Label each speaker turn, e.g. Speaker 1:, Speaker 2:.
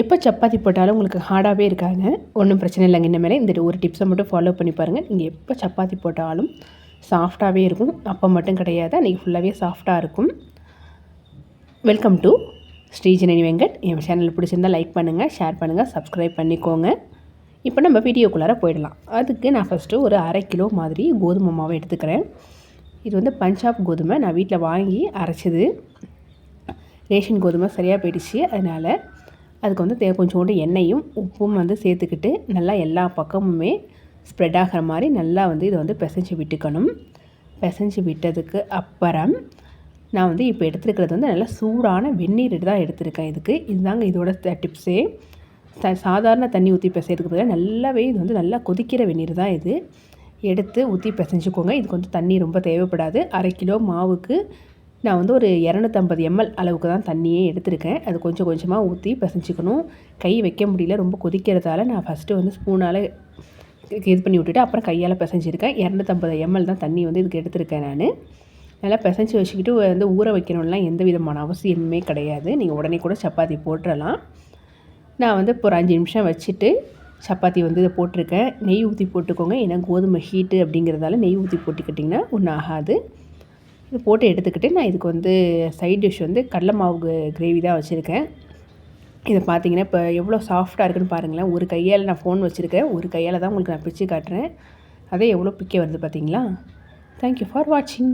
Speaker 1: எப்போ சப்பாத்தி போட்டாலும் உங்களுக்கு ஹார்டாகவே இருக்காங்க. ஒன்றும் பிரச்சனை இல்லைங்க. இனிமேல் இந்த ஒரு டிப்ஸை மட்டும் ஃபாலோ பண்ணி பாருங்கள் நீங்கள் எப்போ சப்பாத்தி போட்டாலும் சாஃப்டாகவே இருக்கும். அப்போ மட்டும் கிடையாது. அன்றைக்கி ஃபுல்லாகவே சாஃப்டாக இருக்கும். Welcome to Srijanani Venkat. N channel பிடிச்சிருந்தால் லைக் பண்ணுங்கள் ஷேர் பண்ணுங்கள் சப்ஸ்கிரைப் பண்ணிக்கோங்க. இப்போ நம்ம வீடியோக்குள்ளார போயிடலாம். அதுக்கு நான் ஃபஸ்ட்டு ஒரு அரை கிலோ மாதிரி கோதுமை மாவை எடுத்துக்கிறேன். இது வந்து பஞ்சாப் கோதுமை. நான் வீட்டில் வாங்கி அரைச்சது. ரேஷன் கோதுமை சரியாக போயிடுச்சு. அதனால் அதுக்கு வந்து தே கொஞ்சோண்டு எண்ணெயும் உப்பும் வந்து சேர்த்துக்கிட்டு நல்லா எல்லா பக்கமுமே ஸ்ப்ரெட் ஆகிற மாதிரி நல்லா வந்து இதை வந்து பிசைஞ்சு விட்டுக்கணும். பிசைஞ்சு விட்டதுக்கு அப்புறம் நான் வந்து இப்போ எடுத்துருக்கிறது வந்து நல்லா சூடான வெந்நீர் தான் எடுத்திருக்கேன் இதுக்கு. இதுதாங்க இதோட டிப்ஸே. ச சாதாரண தண்ணி ஊற்றி பிசைறதுக்கு பதிலாக நல்லாவே இது வந்து நல்லா கொதிக்கிற வெந்நீர் தான் இது. எடுத்து ஊற்றி பிசைஞ்சுக்கோங்க. இதுக்கு வந்து தண்ணி ரொம்ப தேவைப்படாது. அரை கிலோ மாவுக்கு நான் வந்து ஒரு இரநூத்தம்பது எம்எல் அளவுக்கு தான் தண்ணியே எடுத்திருக்கேன். அது கொஞ்சம் கொஞ்சமாக ஊற்றி பிசைஞ்சிக்கணும். கை வைக்க முடியல ரொம்ப கொதிக்கிறதால நான் ஃபஸ்ட்டு வந்து ஸ்பூனால் இது பண்ணி விட்டுட்டு அப்புறம் கையால் பிசைஞ்சிருக்கேன். இரநூத்தம்பது எம்எல் தான் தண்ணி வந்து இதுக்கு எடுத்திருக்கேன் நான். நல்லா பிசைஞ்சு வச்சுக்கிட்டு வந்து ஊற வைக்கணும்லாம் எந்த விதமான அவசியமுமே கிடையாது. நீங்கள் உடனே கூட சப்பாத்தி போட்டுடலாம் நான் வந்து இப்போ ஒரு அஞ்சு நிமிஷம் வச்சுட்டு சப்பாத்தி வந்து இதை போட்டிருக்கேன். நெய் ஊற்றி போட்டுக்கோங்க. ஏன்னா கோதுமை ஹீட்டு அப்படிங்கிறதால நெய் ஊற்றி போட்டுக்கிட்டிங்கன்னா ஒன்றும் ஆகாது. இது போட்டு எடுத்துக்கிட்டு நான் இதுக்கு வந்து சைட் டிஷ் வந்து கடலை மாவு கிரேவி தான் வச்சுருக்கேன். இதை பார்த்தீங்கன்னா இப்போ எவ்வளோ சாஃப்டாக இருக்குன்னு பாருங்களேன். ஒரு கையால் நான் ஃபோன் வச்சுருக்கேன். ஒரு கையால் தான் உங்களுக்கு நான் பிச்சு காட்டுறேன். அதே எவ்வளோ பிக்க வருது பார்த்தீங்களா தேங்க்யூ ஃபார் வாட்சிங்